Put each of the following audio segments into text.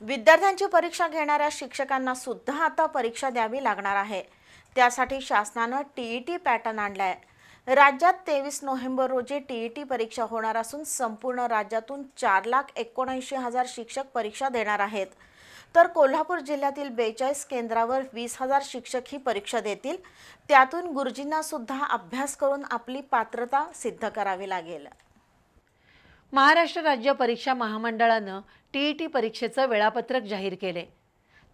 विद्यार्थ्यांची परीक्षा घेणाऱ्या शिक्षकांना सुद्धा आता परीक्षा द्यावी लागणार आहे. त्यासाठी शासनानं टीईटी पॅटर्न आणलाय. राज्यात तेवीस नोव्हेंबर रोजी टीईटी परीक्षा होणार असून संपूर्ण राज्यातून चार लाख एकोणऐंशी हजार शिक्षक परीक्षा देणार आहेत. तर कोल्हापूर जिल्ह्यातील बेचाळीस केंद्रावर वीस हजार शिक्षक ही परीक्षा देतील. त्यातून गुरुजींना सुद्धा अभ्यास करून आपली पात्रता सिद्ध करावी लागेल. महाराष्ट्र राज्य परीक्षा महामंडळानं टी ई टी परीक्षेचं वेळापत्रक जाहीर केले.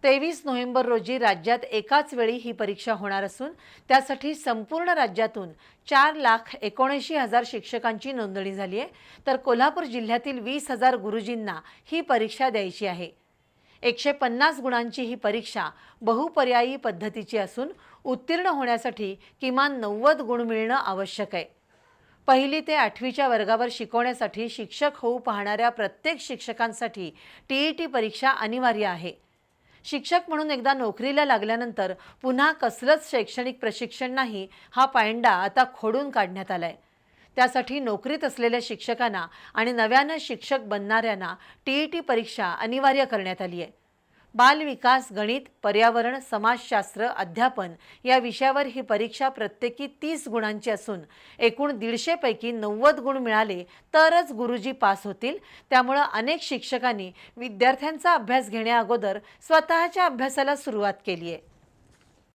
तेवीस नोव्हेंबर रोजी राज्यात एकाच वेळी ही परीक्षा होणार असून त्यासाठी संपूर्ण राज्यातून चार लाख एकोणऐंशी हजार शिक्षकांची नोंदणी झाली आहे. तर कोल्हापूर जिल्ह्यातील वीस हजार गुरुजींना ही परीक्षा द्यायची आहे. एकशे पन्नास गुणांची ही परीक्षा बहुपर्यायी पद्धतीची असून उत्तीर्ण होण्यासाठी किमान नव्वद गुण मिळणं आवश्यक आहे. पहिली ते आठवीच्या वर्गावर शिकवण्यासाठी शिक्षक होऊ पाहणाऱ्या प्रत्येक शिक्षकांसाठी टी ई टी परीक्षा अनिवार्य आहे. शिक्षक म्हणून एकदा नोकरीला लागल्यानंतर पुन्हा कसलंच शैक्षणिक प्रशिक्षण नाही हा पायंडा आता खोडून काढण्यात आला आहे त्यासाठी नोकरीत असलेल्या शिक्षकांना आणि नव्यानं शिक्षक बनणाऱ्यांना टी ई टी परीक्षा अनिवार्य करण्यात आली आहे बालविकास गणित पर्यावरण समाजशास्त्र अध्यापन या विषयावर ही परीक्षा प्रत्येकी तीस गुणांची असून एकूण दीडशेपैकी नव्वद गुण मिळाले तरच गुरुजी पास होतील. त्यामुळं अनेक शिक्षकांनी विद्यार्थ्यांचा अभ्यास घेण्याअगोदर स्वतःच्या अभ्यासाला सुरुवात केली आहे